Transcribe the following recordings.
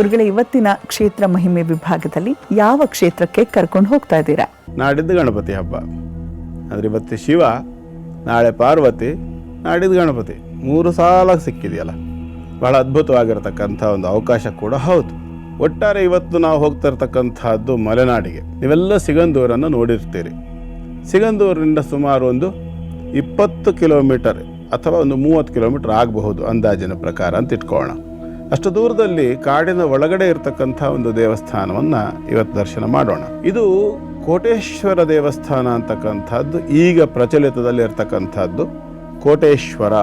ಗುರುಗಳ ಇವತ್ತಿನ ಕ್ಷೇತ್ರ ಮಹಿಮೆ ವಿಭಾಗದಲ್ಲಿ ಯಾವ ಕ್ಷೇತ್ರಕ್ಕೆ ಕರ್ಕೊಂಡು ಹೋಗ್ತಾ ಇದ್ದೀರಾ? ನಾಡಿದ್ದು ಗಣಪತಿ ಹಬ್ಬ. ಆದರೆ ಇವತ್ತು ಶಿವ, ನಾಳೆ ಪಾರ್ವತಿ, ನಾಡಿದ್ದು ಗಣಪತಿ. ಮೂರು ಸಾಲ ಸಿಕ್ಕಿದೆಯಲ್ಲ. ಬಹಳ ಅದ್ಭುತವಾಗಿರತಕ್ಕಂಥ ಒಂದು ಅವಕಾಶ ಕೂಡ ಹೌದು. ಒಟ್ಟಾರೆ ಇವತ್ತು ನಾವು ಹೋಗ್ತಾ ಇರ್ತಕ್ಕಂಥದ್ದು ಮಲೆನಾಡಿಗೆ. ನೀವೆಲ್ಲ ಸಿಗಂದೂರನ್ನು ನೋಡಿರ್ತೀರಿ. ಸಿಗಂದೂರಿನಿಂದ ಸುಮಾರು ಒಂದು ಇಪ್ಪತ್ತು ಕಿಲೋಮೀಟರ್ ಅಥವಾ ಒಂದು ಮೂವತ್ತು ಕಿಲೋಮೀಟರ್ ಆಗಬಹುದು ಅಂದಾಜಿನ ಪ್ರಕಾರ ಅಂತ ಇಟ್ಕೊಳ್ಳೋಣ. ಅಷ್ಟು ದೂರದಲ್ಲಿ ಕಾಡಿನ ಒಳಗಡೆ ಇರತಕ್ಕಂಥ ಒಂದು ದೇವಸ್ಥಾನವನ್ನು ಇವತ್ತು ದರ್ಶನ ಮಾಡೋಣ. ಇದು ಕೋಟೇಶ್ವರ ದೇವಸ್ಥಾನ ಅಂತಕ್ಕಂಥದ್ದು, ಈಗ ಪ್ರಚಲಿತದಲ್ಲಿ ಇರ್ತಕ್ಕಂಥದ್ದು ಕೋಟೇಶ್ವರ.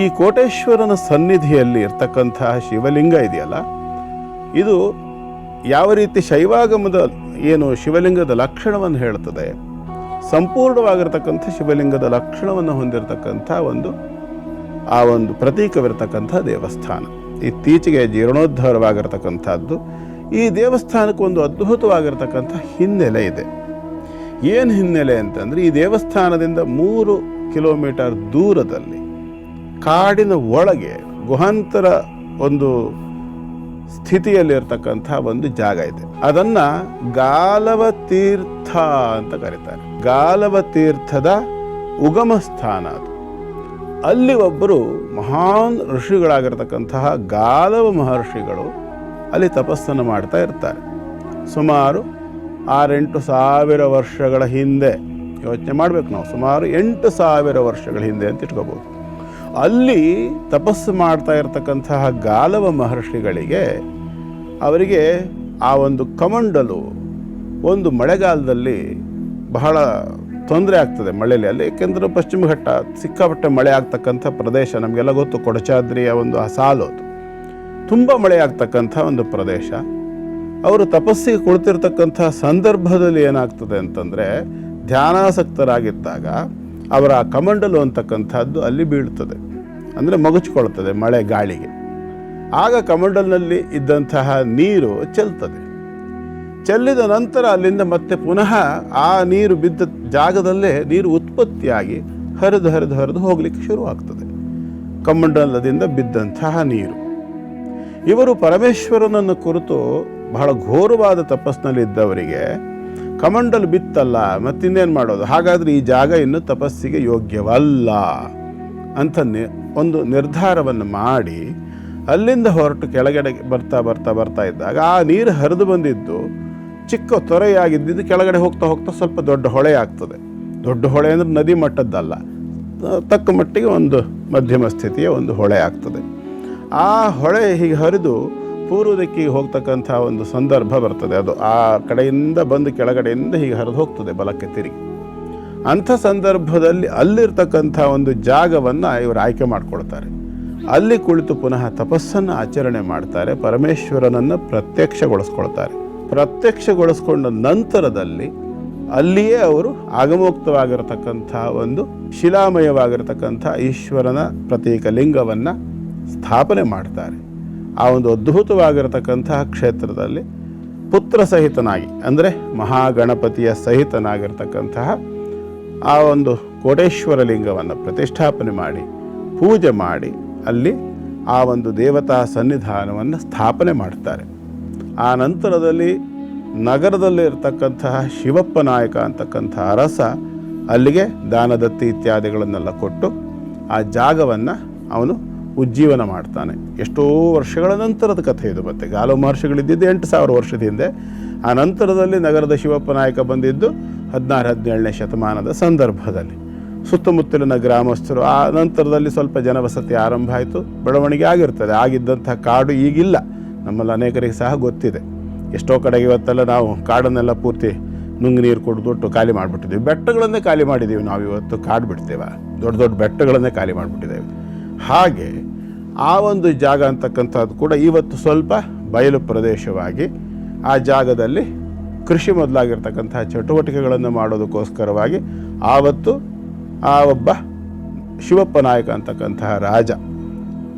ಈ ಕೋಟೇಶ್ವರನ ಸನ್ನಿಧಿಯಲ್ಲಿ ಇರ್ತಕ್ಕಂತಹ ಶಿವಲಿಂಗ ಇದೆಯಲ್ಲ, ಇದು ಯಾವ ರೀತಿ ಶೈವಾಗಮದ ಏನು ಶಿವಲಿಂಗದ ಲಕ್ಷಣವನ್ನು ಹೇಳ್ತದೆ ಸಂಪೂರ್ಣವಾಗಿರ್ತಕ್ಕಂಥ ಶಿವಲಿಂಗದ ಲಕ್ಷಣವನ್ನು ಹೊಂದಿರತಕ್ಕಂಥ ಒಂದು ಆ ಒಂದು ಪ್ರತೀಕವಿರತಕ್ಕಂಥ ದೇವಸ್ಥಾನ. ಇತ್ತೀಚೆಗೆ ಜೀರ್ಣೋದ್ಧಾರವಾಗಿರ್ತಕ್ಕಂಥದ್ದು, ಈ ದೇವಸ್ಥಾನಕ್ಕೆ ಒಂದು ಅದ್ಭುತವಾಗಿರ್ತಕ್ಕಂಥ ಹಿನ್ನೆಲೆ ಇದೆ. ಏನು ಹಿನ್ನೆಲೆ ಅಂತಂದರೆ, ಈ ದೇವಸ್ಥಾನದಿಂದ ಮೂರು ಕಿಲೋಮೀಟರ್ ದೂರದಲ್ಲಿ, ಕಾಡಿನ ಒಳಗೆ, ಗುಹಾಂತರ ಒಂದು ಸ್ಥಿತಿಯಲ್ಲಿರ್ತಕ್ಕಂಥ ಒಂದು ಜಾಗ ಇದೆ. ಅದನ್ನು ಗಾಲವ ತೀರ್ಥ ಅಂತ ಕರೀತಾರೆ. ಗಾಲವ ತೀರ್ಥದ ಉಗಮ ಸ್ಥಾನ ಅದು. ಅಲ್ಲಿ ಒಬ್ಬರು ಮಹಾನ್ ಋಷಿಗಳಾಗಿರ್ತಕ್ಕಂತಹ ಗಾಲವ ಮಹರ್ಷಿಗಳು ಅಲ್ಲಿ ತಪಸ್ಸನ್ನು ಮಾಡ್ತಾ ಇರ್ತಾರೆ. ಸುಮಾರು ಆರೆಂಟು ಸಾವಿರ ವರ್ಷಗಳ ಹಿಂದೆ, ಯೋಚನೆ ಮಾಡಬೇಕು ನಾವು, ಸುಮಾರು ಎಂಟು ಸಾವಿರ ವರ್ಷಗಳ ಹಿಂದೆ ಅಂತ ಇಟ್ಕೋಬೋದು. ಅಲ್ಲಿ ತಪಸ್ಸು ಮಾಡ್ತಾ ಇರತಕ್ಕಂತಹ ಗಾಲವ ಮಹರ್ಷಿಗಳಿಗೆ ಅವರಿಗೆ ಆ ಒಂದು ಕಮಂಡಲು ಒಂದು ಮಳೆಗಾಲದಲ್ಲಿ ಬಹಳ ತೊಂದರೆ ಆಗ್ತದೆ ಮಳೆಯಲ್ಲಿ. ಅಲ್ಲಿ ಏಕೆಂದರೆ ಪಶ್ಚಿಮ ಘಟ್ಟ ಸಿಕ್ಕಾಪಟ್ಟೆ ಮಳೆ ಆಗ್ತಕ್ಕಂಥ ಪ್ರದೇಶ ನಮಗೆಲ್ಲ ಗೊತ್ತು. ಕೊಡಚಾದ್ರಿಯ ಒಂದು ಸಾಲು ಅದು. ತುಂಬ ಮಳೆ ಆಗ್ತಕ್ಕಂಥ ಒಂದು ಪ್ರದೇಶ. ಅವರು ತಪಸ್ಸಿಗೆ ಕುಳಿತಿರ್ತಕ್ಕಂಥ ಸಂದರ್ಭದಲ್ಲಿ ಏನಾಗ್ತದೆ ಅಂತಂದರೆ ಧ್ಯಾನಾಸಕ್ತರಾಗಿದ್ದಾಗ ಅವರ ಕಮಂಡಲು ಅಂತಕ್ಕಂಥದ್ದು ಅಲ್ಲಿ ಬೀಳ್ತದೆ ಅಂದರೆ ಮಗುಚಿಕೊಳ್ತದೆ ಮಳೆ ಗಾಳಿಗೆ. ಆಗ ಕಮಂಡಲ್ನಲ್ಲಿ ಇದ್ದಂತಹ ನೀರು ಚೆಲ್ತದೆ. ಚೆಲ್ಲಿದ ನಂತರ ಅಲ್ಲಿಂದ ಮತ್ತೆ ಪುನಃ ಆ ನೀರು ಬಿದ್ದ ಜಾಗದಲ್ಲೇ ನೀರು ಉತ್ಪತ್ತಿಯಾಗಿ ಹರಿದು ಹರಿದು ಹರಿದು ಹೋಗಲಿಕ್ಕೆ ಶುರುವಾಗ್ತದೆ. ಕಮಂಡಲದಿಂದ ಬಿದ್ದಂತಹ ನೀರು. ಇವರು ಪರಮೇಶ್ವರನನ್ನು ಕುರಿತು ಬಹಳ ಘೋರವಾದ ತಪಸ್ಸಿನಲ್ಲಿದ್ದವರಿಗೆ ಕಮಂಡಲ್ ಬಿತ್ತಲ್ಲ, ಮತ್ತಿನ್ನೇನು ಮಾಡೋದು? ಹಾಗಾದರೆ ಈ ಜಾಗ ಇನ್ನು ತಪಸ್ಸಿಗೆ ಯೋಗ್ಯವಲ್ಲ ಅಂತ ಒಂದು ನಿರ್ಧಾರವನ್ನು ಮಾಡಿ ಅಲ್ಲಿಂದ ಹೊರಟು ಕೆಳಗಡೆ ಬರ್ತಾ ಬರ್ತಾ ಬರ್ತಾ ಇದ್ದಾಗ ಆ ನೀರು ಹರಿದು ಬಂದಿದ್ದು ಚಿಕ್ಕ ತೊರೆಯಾಗಿದ್ದಿದ್ದು ಕೆಳಗಡೆ ಹೋಗ್ತಾ ಹೋಗ್ತಾ ಸ್ವಲ್ಪ ದೊಡ್ಡ ಹೊಳೆ ಆಗ್ತದೆ. ದೊಡ್ಡ ಹೊಳೆ ಅಂದರೆ ನದಿ ಮಟ್ಟದ್ದಲ್ಲ. ತಕ್ಕ ಮಟ್ಟಿಗೆ ಒಂದು ಮಧ್ಯಮ ಸ್ಥಿತಿಯ ಒಂದು ಹೊಳೆ ಆಗ್ತದೆ. ಆ ಹೊಳೆ ಹೀಗೆ ಹರಿದು ಪೂರ್ವ ದಿಕ್ಕಿಗೆ ಹೋಗ್ತಕ್ಕಂಥ ಒಂದು ಸಂದರ್ಭ ಬರ್ತದೆ. ಅದು ಆ ಕಡೆಯಿಂದ ಬಂದು ಕೆಳಗಡೆಯಿಂದ ಹೀಗೆ ಹರಿದು ಹೋಗ್ತದೆ ಬಲಕ್ಕೆ ತಿರುಗಿ. ಅಂಥ ಸಂದರ್ಭದಲ್ಲಿ ಅಲ್ಲಿರ್ತಕ್ಕಂಥ ಒಂದು ಜಾಗವನ್ನು ಇವರು ಆಯ್ಕೆ ಮಾಡಿಕೊಳ್ತಾರೆ. ಅಲ್ಲಿ ಕುಳಿತು ಪುನಃ ತಪಸ್ಸನ್ನು ಆಚರಣೆ ಮಾಡ್ತಾರೆ. ಪರಮೇಶ್ವರನನ್ನು ಪ್ರತ್ಯಕ್ಷಗೊಳಿಸ್ಕೊಳ್ತಾರೆ. ಪ್ರತ್ಯಕ್ಷಗೊಳಿಸ್ಕೊಂಡ ನಂತರದಲ್ಲಿ ಅಲ್ಲಿಯೇ ಅವರು ಆಗಮೋಕ್ತವಾಗಿರತಕ್ಕಂಥ ಒಂದು ಶಿಲಾಮಯವಾಗಿರತಕ್ಕಂಥ ಈಶ್ವರನ ಪ್ರತೀಕ ಲಿಂಗವನ್ನು ಸ್ಥಾಪನೆ ಮಾಡ್ತಾರೆ. ಆ ಒಂದು ಅದ್ಭುತವಾಗಿರತಕ್ಕಂತಹ ಕ್ಷೇತ್ರದಲ್ಲಿ ಪುತ್ರ ಸಹಿತನಾಗಿ, ಅಂದರೆ ಮಹಾಗಣಪತಿಯ ಸಹಿತನಾಗಿರ್ತಕ್ಕಂತಹ ಆ ಒಂದು ಕೋಟೇಶ್ವರ ಲಿಂಗವನ್ನು ಪ್ರತಿಷ್ಠಾಪನೆ ಮಾಡಿ, ಪೂಜೆ ಮಾಡಿ, ಅಲ್ಲಿ ಆ ಒಂದು ದೇವತಾ ಸನ್ನಿಧಾನವನ್ನು ಸ್ಥಾಪನೆ ಮಾಡ್ತಾರೆ. ಆ ನಂತರದಲ್ಲಿ ನಗರದಲ್ಲಿ ಇರತಕ್ಕಂತಹ ಶಿವಪ್ಪ ನಾಯಕ ಅಂತಕ್ಕಂಥ ಅರಸ ಅಲ್ಲಿಗೆ ದಾನದತ್ತಿ ಇತ್ಯಾದಿಗಳನ್ನೆಲ್ಲ ಕೊಟ್ಟು ಆ ಜಾಗವನ್ನು ಅವನು ಉಜ್ಜೀವನ ಮಾಡ್ತಾನೆ. ಎಷ್ಟೋ ವರ್ಷಗಳ ನಂತರದ ಕಥೆ ಇದು ಮತ್ತೆ. ಗಾಲು ಮಹರ್ಷಿಗಳಿದ್ದಿದ್ದು ಎಂಟು ಸಾವಿರ ವರ್ಷದ ಹಿಂದೆ. ಆ ನಂತರದಲ್ಲಿ ನಗರದ ಶಿವಪ್ಪ ನಾಯಕ ಬಂದಿದ್ದು ಹದಿನಾರು, ಹದಿನೇಳನೇ ಶತಮಾನದ ಸಂದರ್ಭದಲ್ಲಿ. ಸುತ್ತಮುತ್ತಲಿನ ಗ್ರಾಮಸ್ಥರು ಆ ನಂತರದಲ್ಲಿ ಸ್ವಲ್ಪ ಜನವಸತಿ ಆರಂಭ ಆಯಿತು. ಬೆಳವಣಿಗೆ ಆಗಿರ್ತದೆ. ಆಗಿದ್ದಂಥ ಕಾಡು ಈಗಿಲ್ಲ. ನಮ್ಮಲ್ಲಿ ಅನೇಕರಿಗೆ ಸಹ ಗೊತ್ತಿದೆ. ಎಷ್ಟೋ ಕಡೆಗೆ ಇವತ್ತೆಲ್ಲ ನಾವು ಕಾಡನ್ನೆಲ್ಲ ಪೂರ್ತಿ ನುಂಗಿ ನೀರು ಕುಡಿದ್ಬಿಟ್ಟು ಖಾಲಿ ಮಾಡಿಬಿಟ್ಟಿದ್ದೀವಿ. ಬೆಟ್ಟಗಳನ್ನೇ ಖಾಲಿ ಮಾಡಿದ್ದೀವಿ ನಾವು ಇವತ್ತು ಕಾಡು ಬಿಡ್ತೇವೆ. ದೊಡ್ಡ ದೊಡ್ಡ ಬೆಟ್ಟಗಳನ್ನೇ ಖಾಲಿ ಮಾಡಿಬಿಟ್ಟಿದ್ದೇವೆ. ಹಾಗೆ ಆ ಒಂದು ಜಾಗ ಅಂತಕ್ಕಂಥದ್ದು ಕೂಡ ಇವತ್ತು ಸ್ವಲ್ಪ ಬಯಲು ಪ್ರದೇಶವಾಗಿ ಆ ಜಾಗದಲ್ಲಿ ಕೃಷಿ ಮೊದಲಾಗಿರ್ತಕ್ಕಂತಹ ಚಟುವಟಿಕೆಗಳನ್ನು ಮಾಡೋದಕ್ಕೋಸ್ಕರವಾಗಿ ಆವತ್ತು ಆ ಒಬ್ಬ ಶಿವಪ್ಪ ನಾಯಕ ಅಂತಕ್ಕಂತಹ ರಾಜ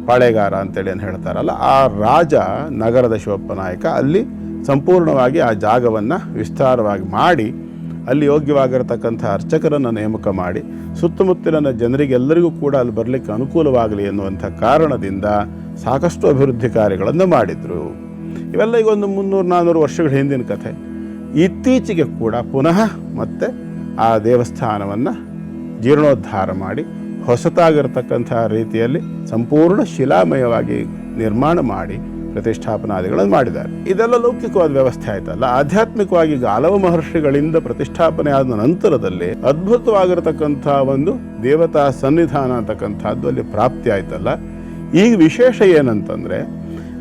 ಪಾಳೆಗಾರ ಅಂತೇಳಿ ಏನು ಹೇಳ್ತಾರಲ್ಲ, ಆ ರಾಜ ನಗರದ ಶಿವಪ್ಪ ನಾಯಕ ಅಲ್ಲಿ ಸಂಪೂರ್ಣವಾಗಿ ಆ ಜಾಗವನ್ನು ವಿಸ್ತಾರವಾಗಿ ಮಾಡಿ, ಅಲ್ಲಿ ಯೋಗ್ಯವಾಗಿರತಕ್ಕಂಥ ಅರ್ಚಕರನ್ನು ನೇಮಕ ಮಾಡಿ, ಸುತ್ತಮುತ್ತಲಿನ ಜನರಿಗೆಲ್ಲರಿಗೂ ಕೂಡ ಅಲ್ಲಿ ಬರಲಿಕ್ಕೆ ಅನುಕೂಲವಾಗಲಿ ಎನ್ನುವಂಥ ಕಾರಣದಿಂದ ಸಾಕಷ್ಟು ಅಭಿವೃದ್ಧಿ ಕಾರ್ಯಗಳನ್ನು ಮಾಡಿದರು. ಇವೆಲ್ಲ ಈಗ ಒಂದು ಮುನ್ನೂರು ನಾನ್ನೂರು ವರ್ಷಗಳ ಹಿಂದಿನ ಕಥೆ. ಇತ್ತೀಚೆಗೆ ಕೂಡ ಪುನಃ ಮತ್ತೆ ಆ ದೇವಸ್ಥಾನವನ್ನು ಜೀರ್ಣೋದ್ಧಾರ ಮಾಡಿ ಹೊಸತಾಗಿರ್ತಕ್ಕಂಥ ರೀತಿಯಲ್ಲಿ ಸಂಪೂರ್ಣ ಶಿಲಾಮಯವಾಗಿ ನಿರ್ಮಾಣ ಮಾಡಿ ಪ್ರತಿಷ್ಠಾಪನಾದಿಗಳನ್ನು ಮಾಡಿದ್ದಾರೆ. ಇದೆಲ್ಲ ಲೌಕಿಕವಾದ ವ್ಯವಸ್ಥೆ ಆಯ್ತಲ್ಲ. ಆಧ್ಯಾತ್ಮಿಕವಾಗಿ ಗಾಲವ ಮಹರ್ಷಿಗಳಿಂದ ಪ್ರತಿಷ್ಠಾಪನೆ ಆದ ನಂತರದಲ್ಲಿ ಅದ್ಭುತವಾಗಿರತಕ್ಕಂಥ ಒಂದು ದೇವತಾ ಸನ್ನಿಧಾನ ಅಂತಕ್ಕಂಥದ್ದು ಅಲ್ಲಿ ಪ್ರಾಪ್ತಿ ಆಯ್ತಲ್ಲ. ಈಗ ವಿಶೇಷ ಏನಂತಂದ್ರೆ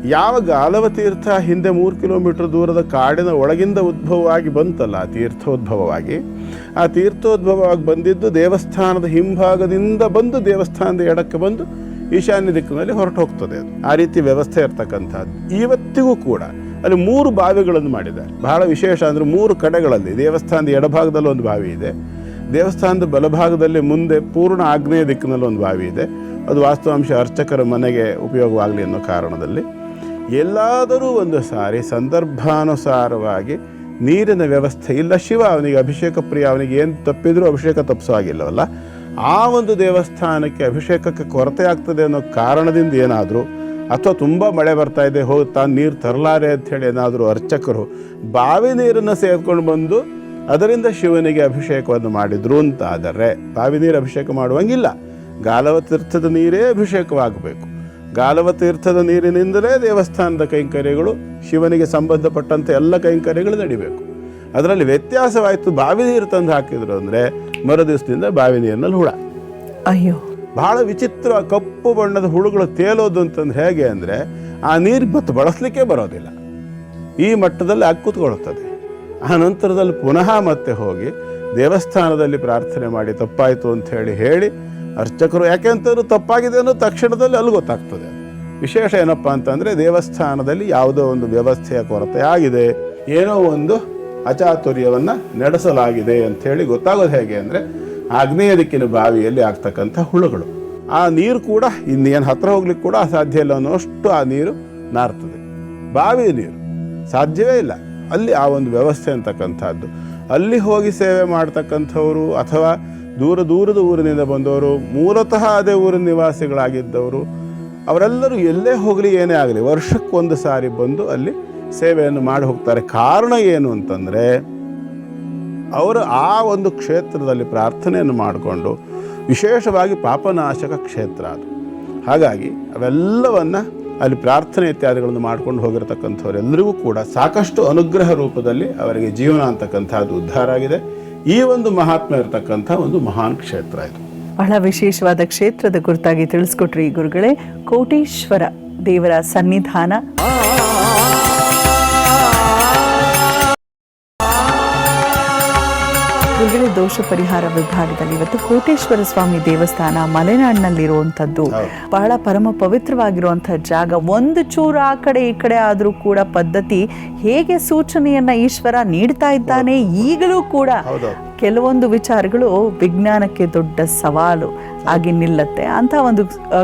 ಯಾವ ಗಾಲವ ತೀರ್ಥ ಹಿಂದೆ ಮೂರು ಕಿಲೋಮೀಟರ್ ದೂರದ ಕಾಡಿನ ಒಳಗಿಂದ ಉದ್ಭವವಾಗಿ ಬಂತಲ್ಲ ಆ ತೀರ್ಥೋದ್ಭವವಾಗಿ? ಆ ತೀರ್ಥೋದ್ಭವವಾಗಿ ಬಂದಿದ್ದು ದೇವಸ್ಥಾನದ ಹಿಂಭಾಗದಿಂದ ಬಂದು ದೇವಸ್ಥಾನದ ಎಡಕ್ಕೆ ಬಂದು ಈಶಾನ್ಯ ದಿಕ್ಕಿನಲ್ಲಿ ಹೊರಟು ಹೋಗ್ತದೆ ಅದು. ಆ ರೀತಿ ವ್ಯವಸ್ಥೆ ಇರ್ತಕ್ಕಂಥದ್ದು. ಇವತ್ತಿಗೂ ಕೂಡ ಅಲ್ಲಿ ಮೂರು ಬಾವಿಗಳನ್ನು ಮಾಡಿದ್ದಾರೆ. ಬಹಳ ವಿಶೇಷ ಅಂದರೆ ಮೂರು ಕಡೆಗಳಲ್ಲಿ. ದೇವಸ್ಥಾನದ ಎಡಭಾಗದಲ್ಲಿ ಒಂದು ಬಾವಿ ಇದೆ. ದೇವಸ್ಥಾನದ ಬಲಭಾಗದಲ್ಲಿ ಮುಂದೆ ಪೂರ್ಣ ಆಗ್ನೇಯ ದಿಕ್ಕಿನಲ್ಲಿ ಒಂದು ಬಾವಿ ಇದೆ. ಅದು ವಾಸ್ತವಾಂಶ ಅರ್ಚಕರ ಮನೆಗೆ ಉಪಯೋಗವಾಗಲಿ ಅನ್ನೋ ಕಾರಣದಲ್ಲಿ. ಎಲ್ಲಾದರೂ ಒಂದು ಸಾರಿ ಸಂದರ್ಭಾನುಸಾರವಾಗಿ ನೀರಿನ ವ್ಯವಸ್ಥೆ ಇಲ್ಲ. ಶಿವ ಅವನಿಗೆ ಅಭಿಷೇಕ ಪ್ರಿಯ, ಅವನಿಗೆ ಏನು ತಪ್ಪಿದರೂ ಅಭಿಷೇಕ ತಪ್ಪಿಸೋ ಆ ಒಂದು ದೇವಸ್ಥಾನಕ್ಕೆ ಅಭಿಷೇಕಕ್ಕೆ ಕೊರತೆ ಆಗ್ತದೆ ಅನ್ನೋ ಕಾರಣದಿಂದ ಏನಾದರೂ, ಅಥವಾ ತುಂಬ ಮಳೆ ಬರ್ತಾ ಇದೆ ಹೋಗಿ ತಾನು ನೀರು ತರಲಾರೆ ಅಂಥೇಳಿ ಏನಾದರೂ ಅರ್ಚಕರು ಬಾವಿ ನೀರನ್ನು ಸೇರ್ಕೊಂಡು ಬಂದು ಅದರಿಂದ ಶಿವನಿಗೆ ಅಭಿಷೇಕವನ್ನು ಮಾಡಿದ್ರು ಅಂತಾದರೆ ಬಾವಿ ನೀರು ಅಭಿಷೇಕ ಮಾಡುವಂಗಿಲ್ಲ. ಗಾಲವ ತೀರ್ಥದ ನೀರೇ ಅಭಿಷೇಕವಾಗಬೇಕು. ಗಾಲವ ತೀರ್ಥದ ನೀರಿನಿಂದಲೇ ದೇವಸ್ಥಾನದ ಕೈಂಕರ್ಯಗಳು ಶಿವನಿಗೆ ಸಂಬಂಧಪಟ್ಟಂತೆ ಎಲ್ಲ ಕೈಂಕರ್ಯಗಳು ನಡಿಬೇಕು. ಅದರಲ್ಲಿ ವ್ಯತ್ಯಾಸವಾಯಿತು ಬಾವಿ ನೀರು ತಂದು ಹಾಕಿದ್ರು ಅಂದರೆ ಮರುದಿವಸದಿಂದ ಬಾವಿ ನೀರಿನಲ್ಲಿ ಹುಳ. ಅಯ್ಯೋ. ಬಹಳ ವಿಚಿತ್ರ ಕಪ್ಪು ಬಣ್ಣದ ಹುಳುಗಳು ತೇಲೋದು ಅಂತಂದು ಹೇಗೆ ಅಂದರೆ ಆ ನೀರು ಮತ್ತು ಬಳಸಲಿಕ್ಕೆ ಬರೋದಿಲ್ಲ. ಈ ಮಟ್ಟದಲ್ಲಿ ಆಗ ಕೂತ್ಕೊಳ್ಳುತ್ತದೆ. ಆ ನಂತರದಲ್ಲಿ ಪುನಃ ಮತ್ತೆ ಹೋಗಿ ದೇವಸ್ಥಾನದಲ್ಲಿ ಪ್ರಾರ್ಥನೆ ಮಾಡಿ ತಪ್ಪಾಯಿತು ಅಂತ ಹೇಳಿ ಹೇಳಿ ಅರ್ಚಕರು ಯಾಕೆಂತಂದ್ರೆ ತಪ್ಪಾಗಿದೆ ಅನ್ನೋ ತಕ್ಷಣದಲ್ಲಿ ಅಲ್ಲಿ ಗೊತ್ತಾಗ್ತದೆ. ವಿಶೇಷ ಏನಪ್ಪ ಅಂತಂದರೆ ದೇವಸ್ಥಾನದಲ್ಲಿ ಯಾವುದೋ ಒಂದು ವ್ಯವಸ್ಥೆಯ ಕೊರತೆ ಆಗಿದೆ. ಏನೋ ಒಂದು ಅಚಾತುರ್ಯವನ್ನು ನಡೆಸಲಾಗಿದೆ ಅಂಥೇಳಿ ಗೊತ್ತಾಗೋದು ಹೇಗೆ ಅಂದರೆ ಆಗ್ನೇಯ ದಿಕ್ಕಿನ ಬಾವಿಯಲ್ಲಿ ಆಗ್ತಕ್ಕಂಥ ಹುಳುಗಳು. ಆ ನೀರು ಕೂಡ ಇನ್ನೇನು ಹತ್ರ ಹೋಗ್ಲಿಕ್ಕೆ ಕೂಡ ಸಾಧ್ಯ ಇಲ್ಲ ಅನ್ನೋಷ್ಟು ಆ ನೀರು ನಾರ್ತದೆ. ಬಾವಿ ನೀರು ಸಾಧ್ಯವೇ ಇಲ್ಲ. ಅಲ್ಲಿ ಆ ಒಂದು ವ್ಯವಸ್ಥೆ ಅಂತಕ್ಕಂಥದ್ದು. ಅಲ್ಲಿ ಹೋಗಿ ಸೇವೆ ಮಾಡ್ತಕ್ಕಂಥವರು ಅಥವಾ ದೂರ ದೂರದ ಊರಿನಿಂದ ಬಂದವರು, ಮೂಲತಃ ಅದೇ ಊರಿನ ನಿವಾಸಿಗಳಾಗಿದ್ದವರು, ಅವರೆಲ್ಲರೂ ಎಲ್ಲೇ ಹೋಗಲಿ ಏನೇ ಆಗಲಿ ವರ್ಷಕ್ಕೊಂದು ಸಾರಿ ಬಂದು ಅಲ್ಲಿ ಸೇವೆಯನ್ನು ಮಾಡಿ ಹೋಗ್ತಾರೆ. ಕಾರಣ ಏನು ಅಂತಂದರೆ, ಅವರು ಆ ಒಂದು ಕ್ಷೇತ್ರದಲ್ಲಿ ಪ್ರಾರ್ಥನೆಯನ್ನು ಮಾಡಿಕೊಂಡು, ವಿಶೇಷವಾಗಿ ಪಾಪನಾಶಕ ಕ್ಷೇತ್ರ ಅದು. ಹಾಗಾಗಿ ಅವೆಲ್ಲವನ್ನು ಅಲ್ಲಿ ಪ್ರಾರ್ಥನೆ ಇತ್ಯಾದಿಗಳನ್ನು ಮಾಡ್ಕೊಂಡು ಹೋಗಿರತಕ್ಕಂಥವರೆಲ್ಲರಿಗೂ ಕೂಡ ಸಾಕಷ್ಟು ಅನುಗ್ರಹ ರೂಪದಲ್ಲಿ ಅವರಿಗೆ ಜೀವನ ಅಂತಕ್ಕಂಥದ್ದು ಉದ್ಧಾರ ಆಗಿದೆ. ಈ ಒಂದು ಮಹಾತ್ಮ ಇರತಕ್ಕಂಥ ಒಂದು ಮಹಾನ್ ಕ್ಷೇತ್ರ ಇದು. ಬಹಳ ವಿಶೇಷವಾದ ಕ್ಷೇತ್ರದ ಕುರಿತಾಗಿ ತಿಳಿಸ್ಕೊಟ್ರಿ ಗುರುಗಳೇ. ಕೋಟೇಶ್ವರ ದೇವರ ಸನ್ನಿಧಾನ. ದೋಷ ಪರಿಹಾರ ವಿಭಾಗದಲ್ಲಿ ಇವತ್ತು ಕೋಟೇಶ್ವರ ಸ್ವಾಮಿ ದೇವಸ್ಥಾನ ಮಲೆನಾಡಿನಲ್ಲಿರುವಂಥದ್ದು. ಬಹಳ ಪರಮ ಪವಿತ್ರವಾಗಿರುವಂತಹ ಜಾಗ. ಒಂದು ಚೂರು ಆ ಕಡೆ ಈ ಕಡೆ ಆದರೂ ಕೂಡ ಪದ್ಧತಿ ಹೇಗೆ ಸೂಚನೆಯನ್ನ ಈಶ್ವರ ನೀಡ್ತಾ ಇದ್ದಾನೆ ಈಗಲೂ ಕೂಡ ಕೆಲವೊಂದು ವಿಚಾರಗಳು ವಿಜ್ಞಾನಕ್ಕೆ ದೊಡ್ಡ ಸವಾಲು ಆಗಿ ನಿಲ್ಲತ್ತೆ. ಅಂತ ಒಂದು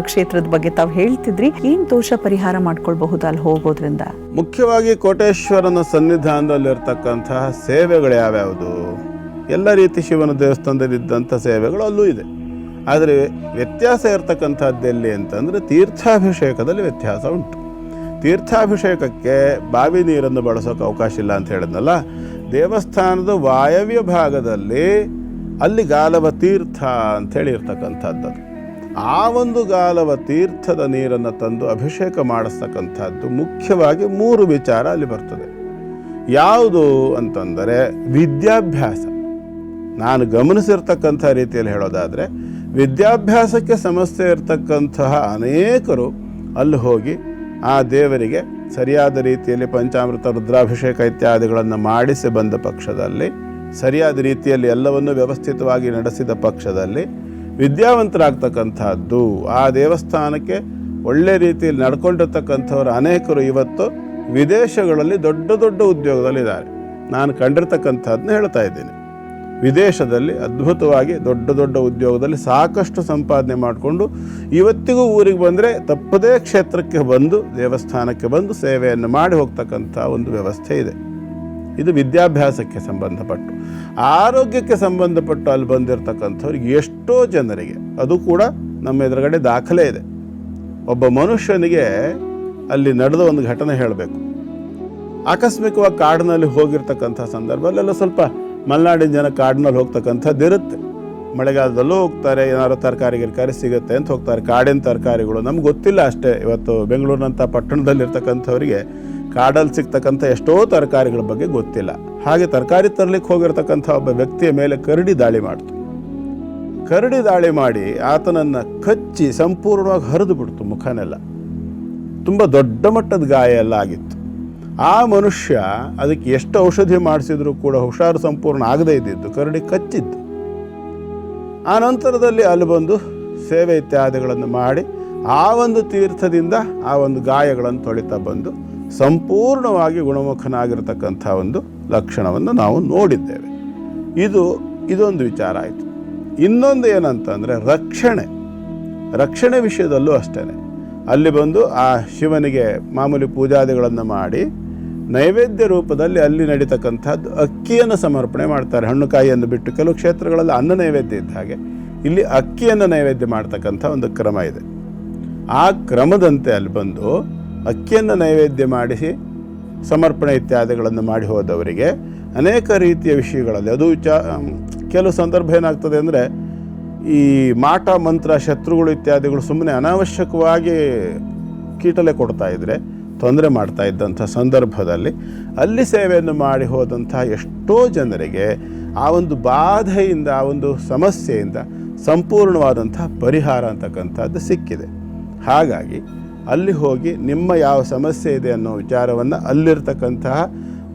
ಕ್ಷೇತ್ರದ ಬಗ್ಗೆ ತಾವು ಹೇಳ್ತಿದ್ರಿ. ಏನ್ ದೋಷ ಪರಿಹಾರ ಮಾಡ್ಕೊಳ್ಬಹುದು ಅಲ್ಲಿ ಹೋಗೋದ್ರಿಂದ? ಮುಖ್ಯವಾಗಿ ಕೋಟೇಶ್ವರನ ಸನ್ನಿಧಾನದಲ್ಲಿರ್ತಕ್ಕಂತಹ ಸೇವೆಗಳು ಯಾವ್ಯಾವುದು? ಎಲ್ಲ ರೀತಿ ಶಿವನ ದೇವಸ್ಥಾನದಲ್ಲಿ ಇದ್ದಂಥ ಸೇವೆಗಳು ಅಲ್ಲೂ ಇದೆ. ಆದರೆ ವ್ಯತ್ಯಾಸ ಇರತಕ್ಕಂಥದ್ದು ಎಲ್ಲಿ ಅಂತಂದರೆ ತೀರ್ಥಾಭಿಷೇಕದಲ್ಲಿ ವ್ಯತ್ಯಾಸ ಉಂಟು. ತೀರ್ಥಾಭಿಷೇಕಕ್ಕೆ ಬಾವಿ ನೀರನ್ನು ಬಳಸೋಕೆ ಅವಕಾಶ ಇಲ್ಲ ಅಂತ ಹೇಳಿದ್ನಲ್ಲ, ದೇವಸ್ಥಾನದ ವಾಯವ್ಯ ಭಾಗದಲ್ಲಿ ಅಲ್ಲಿ ಗಾಲವ ತೀರ್ಥ ಅಂಥೇಳಿ ಇರ್ತಕ್ಕಂಥದ್ದು. ಆ ಒಂದು ಗಾಲವ ತೀರ್ಥದ ನೀರನ್ನು ತಂದು ಅಭಿಷೇಕ ಮಾಡಿಸ್ತಕ್ಕಂಥದ್ದು ಮುಖ್ಯವಾಗಿ ಮೂರು ವಿಚಾರ ಅಲ್ಲಿ ಬರ್ತದೆ. ಯಾವುದು ಅಂತಂದರೆ ವಿದ್ಯಾಭ್ಯಾಸ. ನಾನು ಗಮನಿಸಿರ್ತಕ್ಕಂಥ ರೀತಿಯಲ್ಲಿ ಹೇಳೋದಾದರೆ, ವಿದ್ಯಾಭ್ಯಾಸಕ್ಕೆ ಸಮಸ್ಯೆ ಇರತಕ್ಕಂತಹ ಅನೇಕರು ಅಲ್ಲಿ ಹೋಗಿ ಆ ದೇವರಿಗೆ ಸರಿಯಾದ ರೀತಿಯಲ್ಲಿ ಪಂಚಾಮೃತ, ರುದ್ರಾಭಿಷೇಕ ಇತ್ಯಾದಿಗಳನ್ನು ಮಾಡಿಸಿ ಬಂದ ಪಕ್ಷದಲ್ಲಿ, ಸರಿಯಾದ ರೀತಿಯಲ್ಲಿ ಎಲ್ಲವನ್ನೂ ವ್ಯವಸ್ಥಿತವಾಗಿ ನಡೆಸಿದ ಪಕ್ಷದಲ್ಲಿ ವಿದ್ಯಾವಂತರಾಗ್ತಕ್ಕಂಥದ್ದು, ಆ ದೇವಸ್ಥಾನಕ್ಕೆ ಒಳ್ಳೆ ರೀತಿಯಲ್ಲಿ ನಡ್ಕೊಂಡಿರ್ತಕ್ಕಂಥವ್ರು ಅನೇಕರು ಇವತ್ತು ವಿದೇಶಗಳಲ್ಲಿ ದೊಡ್ಡ ದೊಡ್ಡ ಉದ್ಯೋಗದಲ್ಲಿದ್ದಾರೆ. ನಾನು ಕಂಡಿರ್ತಕ್ಕಂಥದ್ದನ್ನ ಹೇಳ್ತಾ ಇದ್ದೀನಿ. ವಿದೇಶದಲ್ಲಿ ಅದ್ಭುತವಾಗಿ ದೊಡ್ಡ ದೊಡ್ಡ ಉದ್ಯೋಗದಲ್ಲಿ ಸಾಕಷ್ಟು ಸಂಪಾದನೆ ಮಾಡಿಕೊಂಡು ಇವತ್ತಿಗೂ ಊರಿಗೆ ಬಂದರೆ ತಪ್ಪದೇ ಕ್ಷೇತ್ರಕ್ಕೆ ಬಂದು, ದೇವಸ್ಥಾನಕ್ಕೆ ಬಂದು ಸೇವೆಯನ್ನು ಮಾಡಿ ಹೋಗ್ತಕ್ಕಂಥ ಒಂದು ವ್ಯವಸ್ಥೆ ಇದೆ. ಇದು ವಿದ್ಯಾಭ್ಯಾಸಕ್ಕೆ ಸಂಬಂಧಪಟ್ಟು. ಆರೋಗ್ಯಕ್ಕೆ ಸಂಬಂಧಪಟ್ಟು ಅಲ್ಲಿ ಬಂದಿರತಕ್ಕಂಥವ್ರಿಗೆ ಎಷ್ಟೋ ಜನರಿಗೆ ಅದು ಕೂಡ ನಮ್ಮ ಎದುರುಗಡೆ ದಾಖಲೆ ಇದೆ. ಒಬ್ಬ ಮನುಷ್ಯನಿಗೆ ಅಲ್ಲಿ ನಡೆದ ಒಂದು ಘಟನೆ ಹೇಳಬೇಕು. ಆಕಸ್ಮಿಕವಾಗಿ ಕಾಡಿನಲ್ಲಿ ಹೋಗಿರ್ತಕ್ಕಂಥ ಸಂದರ್ಭ ಅಲ್ಲೆಲ್ಲ ಸ್ವಲ್ಪ ಮಲೆನಾಡಿನ ಜನ ಕಾಡಿನಲ್ಲಿ ಹೋಗ್ತಕ್ಕಂಥದ್ದು ಇರುತ್ತೆ. ಮಳೆಗಾಲದಲ್ಲೂ ಹೋಗ್ತಾರೆ, ಏನಾದ್ರು ತರಕಾರಿ ಗಿರ್ಕಾರಿ ಸಿಗುತ್ತೆ ಅಂತ ಹೋಗ್ತಾರೆ. ಕಾಡಿನ ತರಕಾರಿಗಳು ನಮ್ಗೆ ಗೊತ್ತಿಲ್ಲ ಅಷ್ಟೇ. ಇವತ್ತು ಬೆಂಗಳೂರಿನಂಥ ಪಟ್ಟಣದಲ್ಲಿರ್ತಕ್ಕಂಥವರಿಗೆ ಕಾಡಲ್ಲಿ ಸಿಗ್ತಕ್ಕಂಥ ಎಷ್ಟೋ ತರಕಾರಿಗಳ ಬಗ್ಗೆ ಗೊತ್ತಿಲ್ಲ. ಹಾಗೆ ತರಕಾರಿ ತರಲಿಕ್ಕೆ ಹೋಗಿರ್ತಕ್ಕಂಥ ಒಬ್ಬ ವ್ಯಕ್ತಿಯ ಮೇಲೆ ಕರಡಿ ದಾಳಿ ಮಾಡ್ತು. ಕರಡಿ ದಾಳಿ ಮಾಡಿ ಆತನನ್ನು ಕಚ್ಚಿ ಸಂಪೂರ್ಣವಾಗಿ ಹರಿದು ಬಿಡ್ತು ಮುಖನೆಲ್ಲ. ತುಂಬ ದೊಡ್ಡ ಮಟ್ಟದ ಗಾಯ ಎಲ್ಲ ಆಗಿತ್ತು. ಆ ಮನುಷ್ಯ ಅದಕ್ಕೆ ಎಷ್ಟು ಔಷಧಿ ಮಾಡಿಸಿದ್ರು ಕೂಡ ಹುಷಾರು ಸಂಪೂರ್ಣ ಆಗದೇ ಇದ್ದಿದ್ದು, ಕರಡಿ ಕಚ್ಚಿದ್ದು. ಆ ನಂತರದಲ್ಲಿ ಅಲ್ಲಿ ಬಂದು ಸೇವೆ ಇತ್ಯಾದಿಗಳನ್ನು ಮಾಡಿ, ಆ ಒಂದು ತೀರ್ಥದಿಂದ ಆ ಒಂದು ಗಾಯಗಳನ್ನು ತೊಳಿತಾ ಬಂದು ಸಂಪೂರ್ಣವಾಗಿ ಗುಣಮುಖನಾಗಿರ್ತಕ್ಕಂಥ ಒಂದು ಲಕ್ಷಣವನ್ನು ನಾವು ನೋಡಿದ್ದೇವೆ. ಇದು, ಇದೊಂದು ವಿಚಾರ ಆಯಿತು. ಇನ್ನೊಂದು ಏನಂತಂದರೆ ರಕ್ಷಣೆ. ರಕ್ಷಣೆ ವಿಷಯದಲ್ಲೂ ಅಷ್ಟೇ ಅಲ್ಲಿ ಬಂದು ಆ ಶಿವನಿಗೆ ಮಾಮೂಲಿ ಪೂಜಾದಿಗಳನ್ನು ಮಾಡಿ ನೈವೇದ್ಯ ರೂಪದಲ್ಲಿ ಅಲ್ಲಿ ನಡೀತಕ್ಕಂಥದ್ದು ಅಕ್ಕಿಯನ್ನು ಸಮರ್ಪಣೆ ಮಾಡ್ತಾರೆ. ಹಣ್ಣು ಕಾಯಿಯನ್ನು ಬಿಟ್ಟು ಕೆಲವು ಕ್ಷೇತ್ರಗಳಲ್ಲಿ ಅನ್ನ ನೈವೇದ್ಯ ಇದ್ದ ಹಾಗೆ ಇಲ್ಲಿ ಅಕ್ಕಿಯನ್ನು ನೈವೇದ್ಯ ಮಾಡ್ತಕ್ಕಂಥ ಒಂದು ಕ್ರಮ ಇದೆ. ಆ ಕ್ರಮದಂತೆ ಅಲ್ಲಿ ಬಂದು ಅಕ್ಕಿಯನ್ನು ನೈವೇದ್ಯ ಮಾಡಿಸಿ ಸಮರ್ಪಣೆ ಇತ್ಯಾದಿಗಳನ್ನು ಮಾಡಿ ಹೋದವರಿಗೆ ಅನೇಕ ರೀತಿಯ ವಿಷಯಗಳಲ್ಲಿ ಅದು ಚ ಕೆಲವು ಸಂದರ್ಭ ಏನಾಗ್ತದೆ ಅಂದರೆ ಈ ಮಾಟ, ಮಂತ್ರ, ಶತ್ರುಗಳು ಇತ್ಯಾದಿಗಳು ಸುಮ್ಮನೆ ಅನಾವಶ್ಯಕವಾಗಿ ಕೀಟಲೆ ಕೊಡ್ತಾ ಇದ್ದರೆ ತೊಂದರೆ ಮಾಡ್ತಾ ಇದ್ದಂಥ ಸಂದರ್ಭದಲ್ಲಿ ಅಲ್ಲಿ ಸೇವೆಯನ್ನು ಮಾಡಿ ಹೋದಂಥ ಎಷ್ಟೋ ಜನರಿಗೆ ಆ ಒಂದು ಬಾಧೆಯಿಂದ, ಆ ಒಂದು ಸಮಸ್ಯೆಯಿಂದ ಸಂಪೂರ್ಣವಾದಂಥ ಪರಿಹಾರ ಅಂತಕ್ಕಂಥದ್ದು ಸಿಕ್ಕಿದೆ. ಹಾಗಾಗಿ ಅಲ್ಲಿ ಹೋಗಿ ನಿಮ್ಮ ಯಾವ ಸಮಸ್ಯೆ ಇದೆ ಅನ್ನೋ ವಿಚಾರವನ್ನು ಅಲ್ಲಿರ್ತಕ್ಕಂತಹ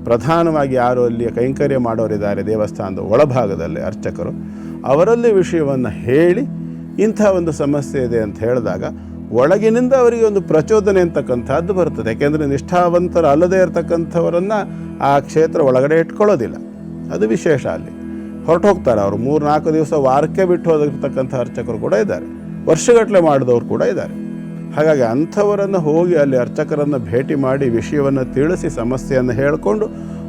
ಪ್ರಧಾನವಾಗಿ ಯಾರು ಅಲ್ಲಿ ಕೈಂಕರ್ಯ ಮಾಡೋರಿದ್ದಾರೆ ದೇವಸ್ಥಾನದ ಒಳಭಾಗದಲ್ಲಿ ಅರ್ಚಕರು, ಅವರಲ್ಲಿ ವಿಷಯವನ್ನು ಹೇಳಿ ಇಂಥ ಒಂದು ಸಮಸ್ಯೆ ಇದೆ ಅಂತ ಹೇಳಿದಾಗ ಒಳಗಿನಿಂದ ಅವರಿಗೆ ಒಂದು ಪ್ರಚೋದನೆ ಅಂತಕ್ಕಂಥದ್ದು ಬರ್ತದೆ ಯಾಕೆಂದರೆ ನಿಷ್ಠಾವಂತರ ಅಲ್ಲದೇ ಇರತಕ್ಕಂಥವರನ್ನು ಆ ಕ್ಷೇತ್ರ ಒಳಗಡೆ ಇಟ್ಕೊಳ್ಳೋದಿಲ್ಲ. ಅದು ವಿಶೇಷ ಅಲ್ಲಿ. ಹೊರಟು ಹೋಗ್ತಾರೆ ಅವರು. ಮೂರು ನಾಲ್ಕು ದಿವಸ ವಾರಕ್ಕೆ ಬಿಟ್ಟು ಹೋಗಿರ್ತಕ್ಕಂಥ ಅರ್ಚಕರು ಕೂಡ ಇದ್ದಾರೆ. ವರ್ಷಗಟ್ಟಲೆ ಮಾಡಿದವರು ಕೂಡ ಇದ್ದಾರೆ. ಹಾಗಾಗಿ ಅಂಥವರನ್ನು ಹೋಗಿ ಅಲ್ಲಿ ಅರ್ಚಕರನ್ನು ಭೇಟಿ ಮಾಡಿ ವಿಷಯವನ್ನು ತಿಳಿಸಿ ಸಮಸ್ಯೆಯನ್ನು ಹೇಳಿಕೊಂಡು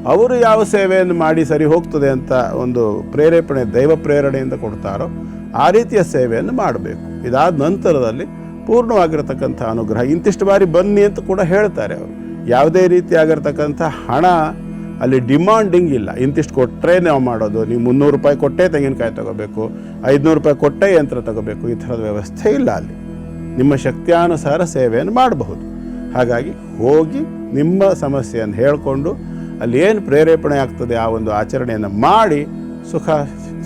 ಅವರು ಯಾವ ಸೇವೆಯನ್ನು ಮಾಡಿ ಸರಿ ಹೋಗ್ತದೆ ಅಂತ ಒಂದು ಪ್ರೇರೇಪಣೆ, ದೈವ ಪ್ರೇರಣೆಯಿಂದ ಕೊಡ್ತಾರೋ ಆ ರೀತಿಯ ಸೇವೆಯನ್ನು ಮಾಡಬೇಕು. ಇದಾದ ನಂತರದಲ್ಲಿ ಪೂರ್ಣವಾಗಿರತಕ್ಕಂಥ ಅನುಗ್ರಹ. ಇಂತಿಷ್ಟು ಬಾರಿ ಬನ್ನಿ ಅಂತ ಕೂಡ ಹೇಳ್ತಾರೆ ಅವರು. ಯಾವುದೇ ರೀತಿಯಾಗಿರ್ತಕ್ಕಂಥ ಹಣ ಅಲ್ಲಿ ಡಿಮಾಂಡಿಂಗ್ ಇಲ್ಲ. ಇಂತಿಷ್ಟು ಕೊಟ್ಟರೆ ನಾವು ಮಾಡೋದು. ನೀವು ಮುನ್ನೂರು ರೂಪಾಯಿ ಕೊಟ್ಟೇ ತೆಂಗಿನಕಾಯಿ ತಗೋಬೇಕು. ಐದುನೂರು ರೂಪಾಯಿ ಕೊಟ್ಟೇ ಯಂತ್ರ ತಗೋಬೇಕು. ಈ ಥರದ ವ್ಯವಸ್ಥೆ ಇಲ್ಲ ಅಲ್ಲಿ. ನಿಮ್ಮ ಶಕ್ತಿಯಾನುಸಾರ ಸೇವೆಯನ್ನು ಮಾಡಬಹುದು. ಹಾಗಾಗಿ ಹೋಗಿ ನಿಮ್ಮ ಸಮಸ್ಯೆಯನ್ನು ಹೇಳಿಕೊಂಡು ಅಲ್ಲಿ ಏನು ಪ್ರೇರೇಪಣೆ ಆಗ್ತದೆ ಆ ಒಂದು ಆಚರಣೆಯನ್ನು ಮಾಡಿ ಸುಖ,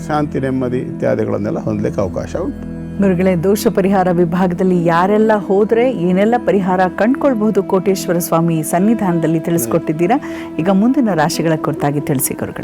ಶಾಂತಿ, ನೆಮ್ಮದಿ ಇತ್ಯಾದಿಗಳನ್ನೆಲ್ಲ ಹೊಂದಲಿಕ್ಕೆ ಅವಕಾಶ ಉಂಟು. ಗುರುಗಳೇ, ದೋಷ ಪರಿಹಾರ ವಿಭಾಗದಲ್ಲಿ ಯಾರೆಲ್ಲ ಹೋದ್ರೆ ಏನೆಲ್ಲ ಪರಿಹಾರ ಕಂಡ್ಕೊಳ್ಬಹುದು ಕೋಟೇಶ್ವರ ಸ್ವಾಮಿ ಸನ್ನಿಧಾನದಲ್ಲಿ ತಿಳಿಸ್ಕೊಟ್ಟಿದ್ದೀರಾ? ಈಗ ಮುಂದಿನ ರಾಶಿಗಳ ಕುರಿತಾಗಿ ತಿಳಿಸಿ ಗುರುಗಳೇ.